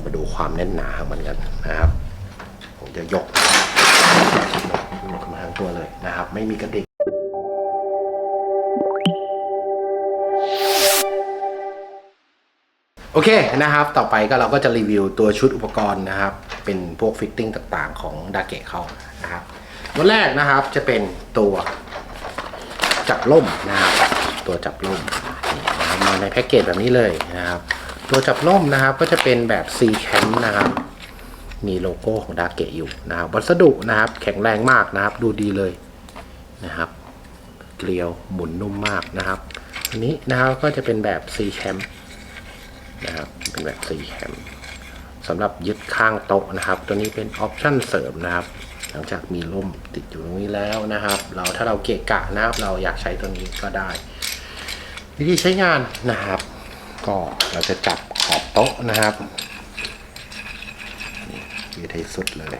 เรามาดูความแน่นหนาของมันกันนะครับ ผมจะยกยกมาทั้งตัวเลยนะครับ ไม่มีกระดิกโอเคนะครับ ต่อไปก็เราก็จะรีวิวตัวชุดอุปกรณ์นะครับ เป็นพวกฟิตติ้งต่างๆ ของดาเกะเขานะครับตัวแรกนะครับจะเป็นตัวจับล่มนะครับ ตัวจับล่มมาในแพ็กเกจแบบนี้เลยนะครับ ตัวจับล่มนะครับก็จะเป็นแบบ C cam นะครับ มีโลโก้ของดาเกะอยู่นะครับ วัสดุนะครับ แข็งแรงมากนะครับ ดูดีเลยนะครับ เกลียวหมุนนุ่มมากนะครับ อันนี้นะครับก็จะเป็นแบบ C cam นะครับ เป็นแบบ4แคมสำหรับยึดข้างโต๊ะนะครับ ตัวนี้เป็นออปชั่นเสริมนะครับ หลังจากมีร่มติดอยู่ตรงนี้แล้วนะครับ เราถ้าเราเกะกะนะครับ เราอยากใช้ตัวนี้ก็ได้ วิธีใช้งานนะครับ ก็เราจะจับขอบโต๊ะนะครับนี่ยืดให้สุดเลย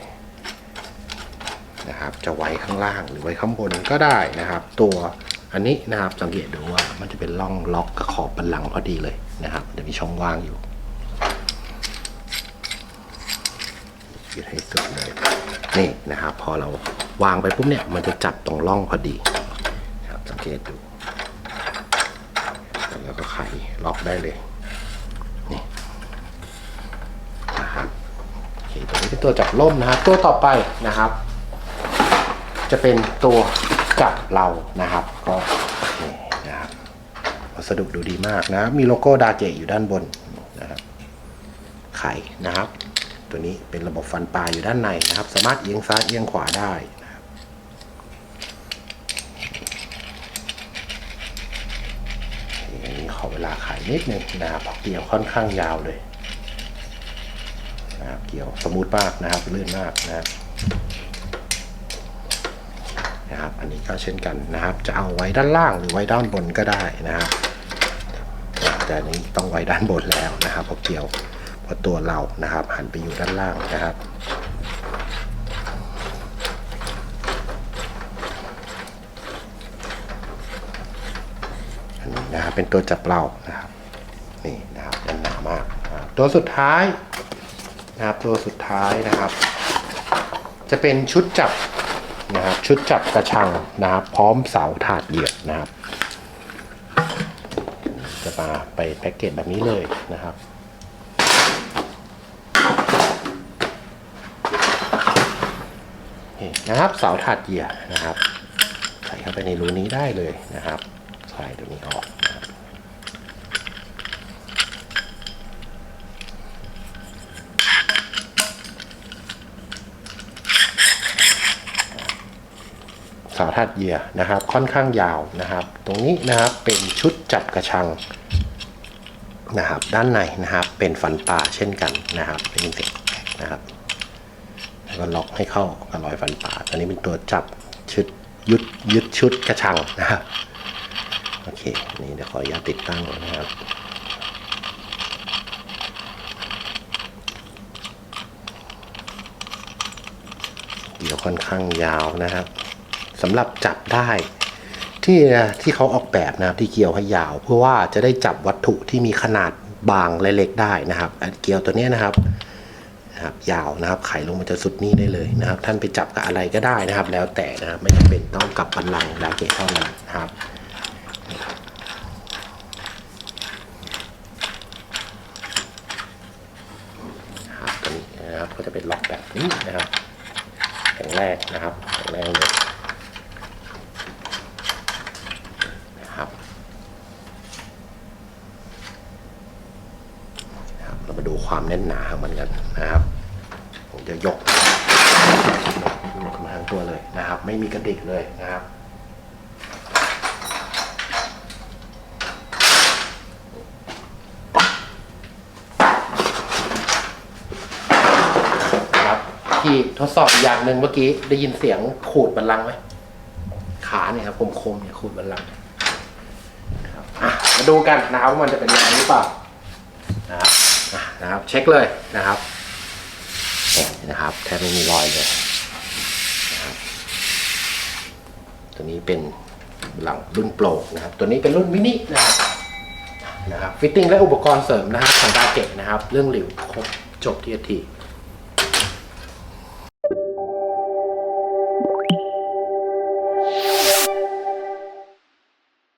นะครับ จะไว้ข้างล่างหรือไว้ข้างบนก็ได้นะครับ ตัวอันนี้นะครับสังเกตดูว่ามันจะเป็นร่องล็อกกับขอบบันลังพอดีเลยนะครับจะมีช่องว่างอยู่ยืดให้สุดเลยนี่นะครับ พอเราวางไปปุ๊บเนี่ยมันจะจับตรงร่องพอดีนะครับสังเกตดู แล้วก็ไขล็อกได้เลยนี่นะครับโอเคตัวนี้เป็นตัวจับล่มนะครับตัวต่อไปนะครับ จะเป็นตัวจับเรานะครับก็นี่นะครับวัสดุดูดีมากนะมีโลโก้ดาเจอยู่ด้านบนนะครับไขนะครับ ตัวนี้เป็นระบบฟันปลาอยู่ด้านในนะครับ สามารถเอียงซ้ายเอียงขวาได้นะครับ อันนี้ ขอเวลาขายนิดนึงนะครับเพราะเกี่ยวค่อนข้างยาวเลยนะครับเกี่ยวสมูทมากนะครับลื่นมากนะครับนะครับอันนี้ก็เช่นกันนะครับ จะเอาไว้ด้านล่างหรือไว้ด้านบนก็ได้นะครับแต่อันนี้ต้องไว้ด้านบนแล้วนะครับเพราะเกี่ยวเพราะตัวเรานะครับ หันไปอยู่ด้านล่างนะครับ นี้นะครับเป็นตัวจับเรานะครับนี่นะครับแน่นหนามากตัวสุดท้ายนะครับตัวสุดท้ายนะครับ จะเป็นชุดจับนะครับชุดจับกระชังนะครับ พร้อมเสาถาดเหยียบนะครับ จะมาไปแพ็กเกจแบบนี้เลยนะครับนี่นะครับเสาถาดเหยียบนะครับ ใส่เข้าไปในรูนี้ได้เลยนะครับ ใส่ตัวนี้ออกสาทัดเยียนะครับ ค่อนข้างยาวนะครับ ตรงนี้นะครับเป็นชุดจับกระชังนะครับด้านในนะครับเป็นฟันปลาเช่นกันนะครับเป็นเสียงแกรกนะครับแล้วก็ล็อกให้เข้ากับรอยฟันปลาตัวนี้เป็นตัวจับชุดยึดยึดชุดกระชังนะครับ เคนี่เดี๋ยวขออนุญาตติดตั้งก่อนนะครับเดี๋ยวค่อนข้างยาวนะครับสำหรับจับได้ที่ที่เขาออกแบบนะครับที่เกี่ยวให้ยาว เพื่อว่าจะได้จับวัตถุที่มีขนาดบางและเล็กได้นะครับเกี่ยวตัวนี้นะครับนะครับ ยาวนะครับไขลงมันจะสุดนี่ได้เลยนะครับ ท่านไปจับกับอะไรก็ได้นะครับ แล้วแต่นะครับไม่จำเป็นต้องกับบันลังดาเกะเท่านั้นนนะครับตัวนี้นะครับ ก็จะเป็นล็อกแบบนี้นะครับแข็งแรงนะครับแข็งแรงเลยนะครับเรามาดูความแน่นหนาของมันกันนะครับ ผมจะยกยกมาทั้งตัวเลยนะครับ ไม่มีกระดิกเลยนะครับ ครับที่ทดสอบอีกอย่างหนึ่งเมื่อกี้ได้ยินเสียงขูดบันลังก์ไหมขาเนี่ยครับคมๆเนี่ยขูดบันลังก์ครับอะมาดูกันนะครับว่ามันจะเป็นยังไงหรือเปล่านะครับอะนะครับเช็คเลยนะครับเนี่ยนะครับแทบไม่มีรอยเลยนะครับตัวนี้เป็นหลังรุ่นโปรนะครับ ตัวนี้เป็นรุ่นมินินะครับนะครับฟิตติ้งและอุปกรณ์เสริมนะครับของดาเกตนะครับ เรื่องหลิวครบจบที่ที